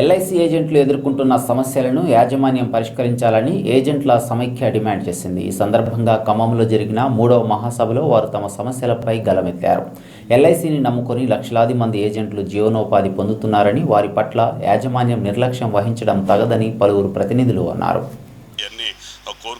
LIC ఏజెంట్లు ఎదుర్కొంటున్న సమస్యలను యాజమాన్యం పరిష్కరించాలని ఏజెంట్ల సమైక్య డిమాండ్ చేసింది. ఈ సందర్భంగా ఖమ్మంలో జరిగిన మూడవ మహాసభలో వారు తమ సమస్యలపై గలమెత్తారు. ఎల్ఐసిని నమ్ముకొని లక్షలాది మంది ఏజెంట్లు జీవనోపాధి పొందుతున్నారని వారి పట్ల యాజమాన్యం నిర్లక్ష్యం వహించడం తగదని పలువురు ప్రతినిధులు అన్నారు.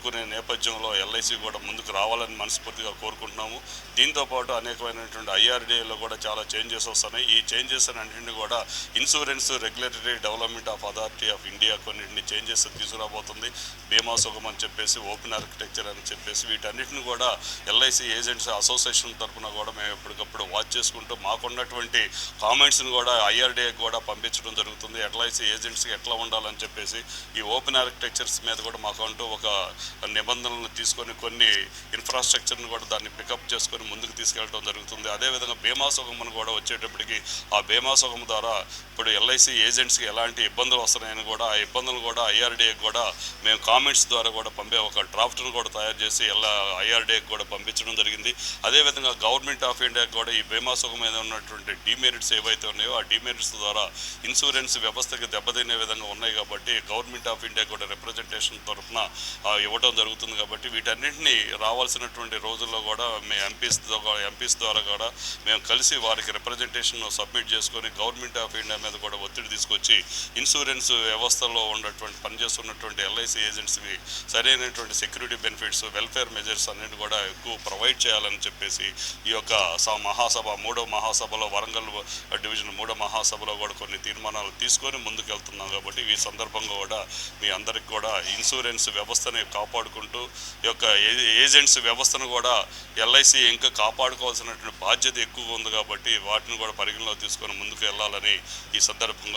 కోరుకునే నేపథ్యంలో ఎల్ఐసి కూడా ముందుకు రావాలని మనస్ఫూర్తిగా కోరుకుంటున్నాము. దీంతో పాటు అనేకమైనటువంటి ఐఆర్డీఏలో కూడా చాలా చేంజెస్ వస్తున్నాయి. ఈ చేంజెస్ అన్నింటినీ కూడా insurance regulatory development of authority of India కొన్నింటిని చేంజెస్ తీసుకురాబోతుంది. బీమా సుఖం అని చెప్పేసి ఓపెన్ ఆర్కిటెక్చర్ అని చెప్పేసి వీటన్నిటిని కూడా ఎల్ఐసి ఏజెంట్స్ అసోసియేషన్ తరఫున కూడా మేము ఎప్పటికప్పుడు వాచ్ చేసుకుంటూ మాకున్నటువంటి కామెంట్స్ని కూడా ఐఆర్డీఏకి కూడా పంపించడం జరుగుతుంది. ఎల్ఐసి ఏజెంట్స్కి ఎట్లా ఉండాలని చెప్పేసి ఈ ఓపెన్ ఆర్కిటెక్చర్స్ మీద కూడా మాకంటూ ఒక నిబంధనలను తీసుకొని కొన్ని ఇన్ఫ్రాస్ట్రక్చర్ను కూడా దాన్ని పికప్ చేసుకొని ముందుకు తీసుకెళ్ళడం జరుగుతుంది. అదేవిధంగా బీమా సుగమను కూడా వచ్చేటప్పటికి ఆ బీమా సుగం ద్వారా ఇప్పుడు ఎల్ఐసి ఏజెంట్స్కి ఎలాంటి ఇబ్బందులు వస్తున్నాయని కూడా ఆ ఇబ్బందులు కూడా ఐఆర్డీఏకి కూడా మేము కామెంట్స్ ద్వారా కూడా పంపే ఒక డ్రాఫ్ట్ను కూడా తయారు చేసి ఎలా ఐఆర్డీఏకి కూడా పంపించడం జరిగింది. అదేవిధంగా గవర్నమెంట్ ఆఫ్ ఇండియాకి కూడా ఈ బీమా సుగం మీద ఉన్నటువంటి డిమెరిట్స్ ఏవైతే ఉన్నాయో ఆ డిమెరిట్స్ ద్వారా ఇన్సూరెన్స్ వ్యవస్థకి దెబ్బతినే విధంగా ఉన్నాయి కాబట్టి గవర్నమెంట్ ఆఫ్ ఇండియా కూడా రిప్రజెంటేషన్ తరఫున ఇవ్వడం ఇవ్వడం జరుగుతుంది కాబట్టి వీటన్నింటినీ రావాల్సినటువంటి రోజుల్లో కూడా మేము ఎంపీస్ ఎంపీస్ ద్వారా కూడా మేము కలిసి వారికి రిప్రజెంటేషన్ సబ్మిట్ చేసుకొని గవర్నమెంట్ ఆఫ్ ఇండియా మీద కూడా ఒత్తిడి తీసుకొచ్చి ఇన్సూరెన్స్ వ్యవస్థలో ఉన్నటువంటి పనిచేస్తున్నటువంటి ఎల్ఐసి ఏజెంట్స్కి సరైనటువంటి సెక్యూరిటీ బెనిఫిట్స్ వెల్ఫేర్ మెజర్స్ అన్నిటి కూడా ఎక్కువ ప్రొవైడ్ చేయాలని చెప్పేసి ఈ యొక్క స- మహాసభ మూడో మహాసభలో వరంగల్ డివిజన్ మూడో మహాసభలో కూడా కొన్ని తీర్మానాలు తీసుకొని ముందుకెళ్తున్నాం కాబట్టి ఈ సందర్భంగా కూడా మీ అందరికి కూడా ఇన్సూరెన్స్ వ్యవస్థని కాపాడుకుంటూ ఈ యొక్క ఏ- ఏజెంట్స్ వ్యవస్థను కూడా ఎల్ఐసి ఇంకా కాపాడుకోవాల్సినటువంటి బాధ్యత ఎక్కువగా ఉంది కాబట్టి వాటిని కూడా పరిగణలో తీసుకొని ముందుకు వెళ్ళాలని ఈ సందర్భంగా